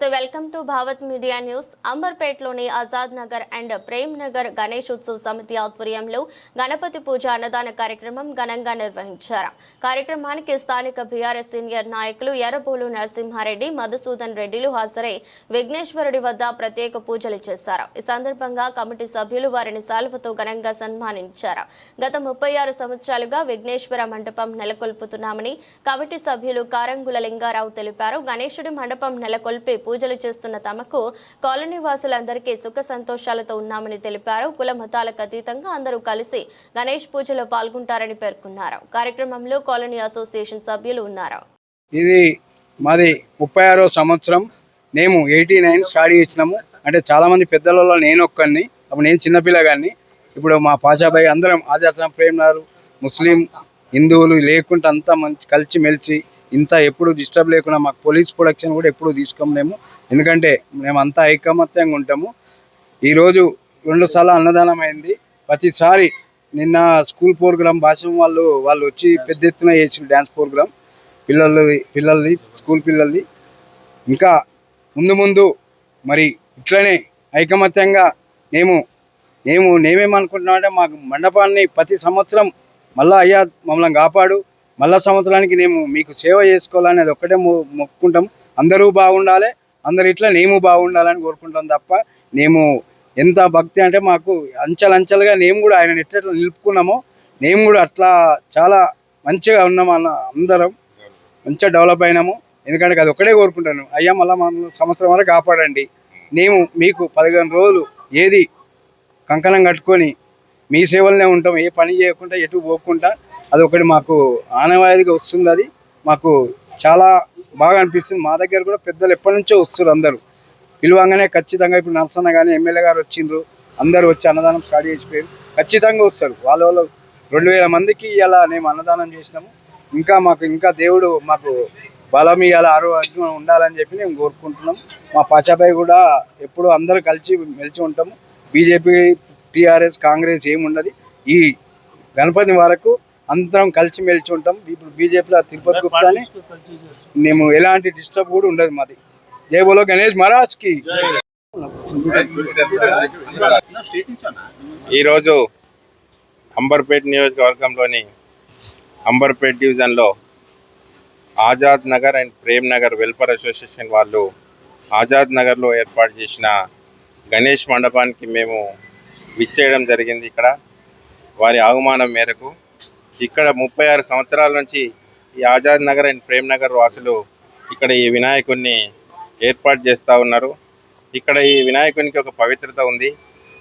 నమస్తే. Welcome to Bhavat media news. అంబర్పేట్లోని Azad Nagar and Prem Nagar Ganesh Utsav Samiti ఆధ్వర్యంలో గణపతి పూజ అన్నదాన కార్యక్రమం ఘనంగా నిర్వహించారు. కార్యక్రమానికి స్థానిక బీఆర్ఎస్ సీనియర్ నాయకులు ఎర్రబోలు నరసింహారెడ్డి మధుసూదన్ రెడ్డిలు హాజరై విఘ్నేశ్వరుడి వద్ద ప్రత్యేక పూజలు చేశారు. ఈ సందర్భంగా కమిటీ సభ్యులు వారిని సాల్వతో ఘనంగా సన్మానించారు. గత ముప్పై ఆరు సంవత్సరాలుగా విఘ్నేశ్వర మండపం నెలకొల్పుతున్నామని కమిటీ సభ్యులు కారంగుల లింగారావు తెలిపారు. గణేశుడి మండపం నెలకొల్పి పూజలు చేస్తున్న తమకు కాలనీ వాసులందరికీ సుఖ సంతోషాలతో ఉన్నామని తెలిపారు. కుల మతాలకు అతీతంగా అందరూ కలిసి గణేష్ పూజలో పాల్గొంటారని పేర్కొన్నారు. కార్యక్రమంలో కాలనీ అసోసియేషన్ సభ్యులు ఉన్నారు. ఇది మాది ముప్పై ఆరో సంవత్సరం. మేము ఎయిటీ నైన్ స్టార్ట్ చేసినాము. అంటే చాలామంది పెద్దలలో నేను ఒక్కడిని అప్పుడు నేను చిన్నపిల్లగాన్ని ఇప్పుడు మా పాషాబాయి అందరం ఆజాతం ప్రేమనారు ముస్లిం హిందువులు లేకుండా అంతా మంచి కలిసి మెలిచి ఇంత ఎప్పుడు డిస్టర్బ్ లేకుండా మాకు పోలీస్ ప్రొడక్షన్ కూడా ఎప్పుడు తీసుకోలేము ఎందుకంటే మేము అంతా ఐకమత్యంగా ఉంటాము. ఈరోజు రెండు సార్లు అన్నదానం అయింది. ప్రతిసారి నిన్న స్కూల్ ప్రోగ్రామ్ భాషం వాళ్ళు వాళ్ళు వచ్చి పెద్ద ఎత్తున చేసిన డ్యాన్స్ ప్రోగ్రామ్. పిల్లలది పిల్లలది స్కూల్ పిల్లలది. ఇంకా ముందు ముందు మరి ఇట్లనే ఐకమత్యంగా మేము మేము నేమేమనుకుంటున్నామంటే మాకు మండపాన్ని ప్రతి సంవత్సరం మళ్ళా అయ్యా మమ్మల్ని కాపాడు. మళ్ళా సంవత్సరానికి మేము మీకు సేవ చేసుకోవాలనేది ఒక్కటే మొ- మొక్కుకుంటాం అందరూ బాగుండాలి అందరు ఇట్లా నేను బాగుండాలని కోరుకుంటాం తప్ప మేము ఎంత భక్తి అంటే మాకు అంచెలంచెలుగా నేను కూడా ఆయన ఎట్లా నిలుపుకున్నామో. నేను కూడా అట్లా చాలా మంచిగా ఉన్నాం అన్న అందరం మంచిగా డెవలప్ అయినాము. ఎందుకంటే అది ఒక్కడే కోరుకుంటాను. అయ్యా మళ్ళీ మన సంవత్సరం వరకు కాపాడండి. మేము మీకు పదిహేను రోజులు ఏది కంకణం కట్టుకొని మీ సేవలనే ఉంటాం ఏ పని చేయకుండా ఎటు పోకుండా. అది ఒకటి మాకు ఆనవాయిదిగా వస్తుంది అది. మాకు చాలా బాగా అనిపిస్తుంది. మా దగ్గర కూడా పెద్దలు ఎప్పటి నుంచో వస్తారు అందరూ. పిలువంగానే ఖచ్చితంగా ఇప్పుడు నరసన్న కానీ ఎమ్మెల్యే గారు వచ్చిండ్రు. అందరూ వచ్చి అన్నదానం స్టార్ట్ చేసిపోయారు. ఖచ్చితంగా వస్తారు. వాళ్ళ వాళ్ళు రెండు వేల మందికి ఇలా మేము అన్నదానం చేసినాము. ఇంకా మాకు ఇంకా దేవుడు మాకు బలం ఇవ్వాలి ఆరోగ్యం ఉండాలని చెప్పి మేము కోరుకుంటున్నాం. మా పాచాబాయి కూడా ఎప్పుడు అందరూ కలిసి మెలిచి ఉంటాము. బీజేపీ టీఆర్ఎస్ కాంగ్రెస్ ఏముండదు. ఈ గణపతి వరకు అందరం కలిసి మెలిచి ఉంటాం. ఇప్పుడు బీజేపీలో తిరుపతి గుప్తాని మేము ఎలాంటి డిస్టర్బ్ కూడా ఉండదు మాది. జై బోలో గణేష్ మహారాజ్కి ఈరోజు అంబర్పేట్ నియోజకవర్గంలోని అంబర్పేట్ డివిజన్లో Azad Nagar and Prem Nagar welfare association వాళ్ళు ఆజాద్ నగర్లో ఏర్పాటు చేసిన గణేష్ మండపానికి మేము విచ్చేయడం జరిగింది ఇక్కడ. వారి ఆహ్వానం మేరకు ఇక్కడ ముప్పై ఆరు సంవత్సరాల నుంచి ఈ ఆజాద్ నగర్ అండ్ ప్రేమ్ నగర్ వాసులు ఇక్కడ ఈ వినాయకుడిని ఏర్పాటు చేస్తూ ఉన్నారు. ఇక్కడ ఈ వినాయకునికి ఒక పవిత్రత ఉంది.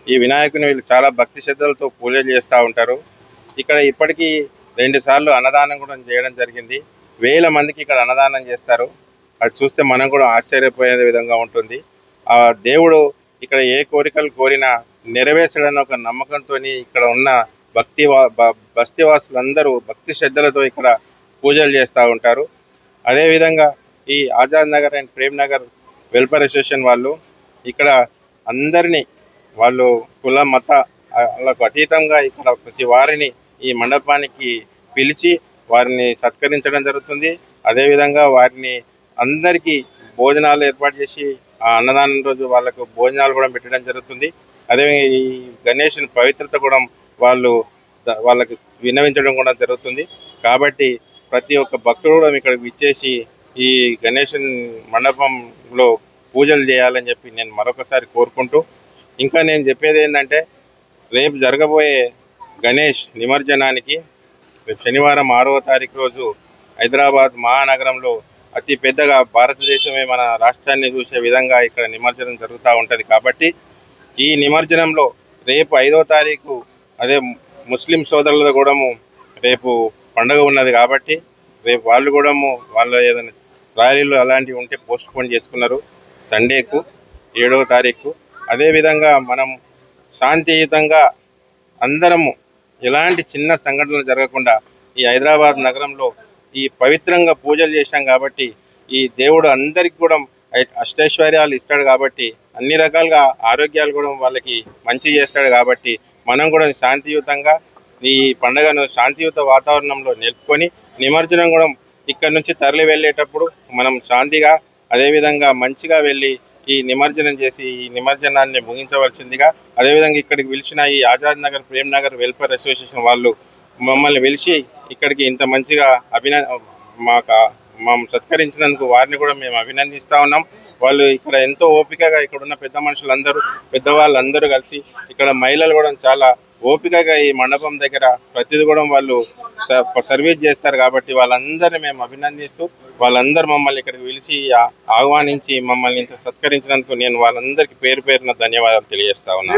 ఈ వినాయకుని వీళ్ళు చాలా భక్తి శ్రద్ధలతో పూజలు చేస్తూ ఉంటారు. ఇక్కడ ఇప్పటికీ రెండుసార్లు అన్నదానం కూడా చేయడం జరిగింది. వేల మందికి ఇక్కడ అన్నదానం చేస్తారు. అది చూస్తే మనం కూడా ఆశ్చర్యపోయే విధంగా ఉంటుంది. ఆ దేవుడు ఇక్కడ ఏ కోరికలు కోరినా నెరవేర్చడని ఒక నమ్మకంతో ఇక్కడ ఉన్న భక్తి బస్తీవాసులందరూ భక్తి శ్రద్ధలతో ఇక్కడ పూజలు చేస్తూ ఉంటారు. అదేవిధంగా ఈ Azad Nagar and Prem Nagar welfare association వాళ్ళు ఇక్కడ అందరినీ వాళ్ళు కుల మత వాళ్ళకు అతీతంగా ఇక్కడ ప్రతి వారిని ఈ మండపానికి పిలిచి వారిని సత్కరించడం జరుగుతుంది. అదేవిధంగా వారిని అందరికీ భోజనాలు ఏర్పాటు చేసి ఆ అన్నదానం రోజు వాళ్ళకు భోజనాలు కూడా పెట్టడం జరుగుతుంది. అదే ఈ గణేషుని పవిత్రత కూడా వాళ్ళు వాళ్ళకి విన్నవించడం కూడా జరుగుతుంది. కాబట్టి ప్రతి ఒక్క భక్తుడు కూడా ఇక్కడికి విచ్చేసి ఈ గణేషుని మండపంలో పూజలు చేయాలని చెప్పి నేను మరొకసారి కోరుకుంటూ ఇంకా నేను చెప్పేది ఏంటంటే రేపు జరగబోయే గణేష్ నిమజ్జనానికి రేపు శనివారం ఆరవ తారీఖు రోజు హైదరాబాద్ మహానగరంలో అతి పెద్దగా భారతదేశమే మన రాష్ట్రాన్ని చూసే విధంగా ఇక్కడ నిమజ్జనం జరుగుతూ ఉంటుంది. కాబట్టి ఈ నిమజ్జనంలో రేపు ఐదో తారీఖు అదే ముస్లిం సోదరుల కూడాము రేపు పండుగ ఉన్నది కాబట్టి రేపు వాళ్ళు కూడా వాళ్ళ ఏదైనా ర్యాలీలు అలాంటివి ఉంటే పోస్ట్ పోన్ చేసుకున్నారు సండేకు ఏడవ తారీఖు. అదేవిధంగా మనం శాంతియుతంగా అందరము ఎలాంటి చిన్న సంఘటనలు జరగకుండా ఈ హైదరాబాద్ నగరంలో ఈ పవిత్రంగా పూజలు చేశాం కాబట్టి ఈ దేవుడు అందరికి కూడా అష్టైశ్వర్యాలు ఇస్తాడు కాబట్టి అన్ని రకాలుగా ఆరోగ్యాలు కూడా వాళ్ళకి మంచి చేస్తాడు కాబట్టి మనం కూడా శాంతియుతంగా ఈ పండుగను శాంతియుత వాతావరణంలో నిలుపుకొని నిమజ్జనం కూడా ఇక్కడ నుంచి తరలి వెళ్ళేటప్పుడు మనం శాంతిగా అదేవిధంగా మంచిగా వెళ్ళి ఈ నిమజ్జనం చేసి ఈ నిమజ్జనాన్ని ముగించవలసిందిగా అదేవిధంగా ఇక్కడికి పిలిచిన ఈ ఆజాద్ నగర్ ప్రేమ్ నగర్ వెల్ఫేర్ అసోసియేషన్ వాళ్ళు మమ్మల్ని పిలిచి ఇక్కడికి ఇంత మంచిగా అభిన మాకు మేము సత్కరించినందుకు వారిని కూడా మేము అభినందిస్తూ ఉన్నాం. వాళ్ళు ఇక్కడ ఎంతో ఓపికగా ఇక్కడ ఉన్న పెద్ద మనుషులందరూ పెద్దవాళ్ళందరూ కలిసి ఇక్కడ మహిళలు కూడా చాలా ఓపికగా ఈ మండపం దగ్గర ప్రతిది కూడా వాళ్ళు స- సర్వీస్ చేస్తారు కాబట్టి వాళ్ళందరినీ మేము అభినందిస్తూ వాళ్ళందరూ మమ్మల్ని ఇక్కడికి పిలిచి ఆహ్వానించి మమ్మల్ని ఇంత సత్కరించినందుకు నేను వాళ్ళందరికీ పేరు పేరున ధన్యవాదాలు తెలియజేస్తా ఉన్నాను.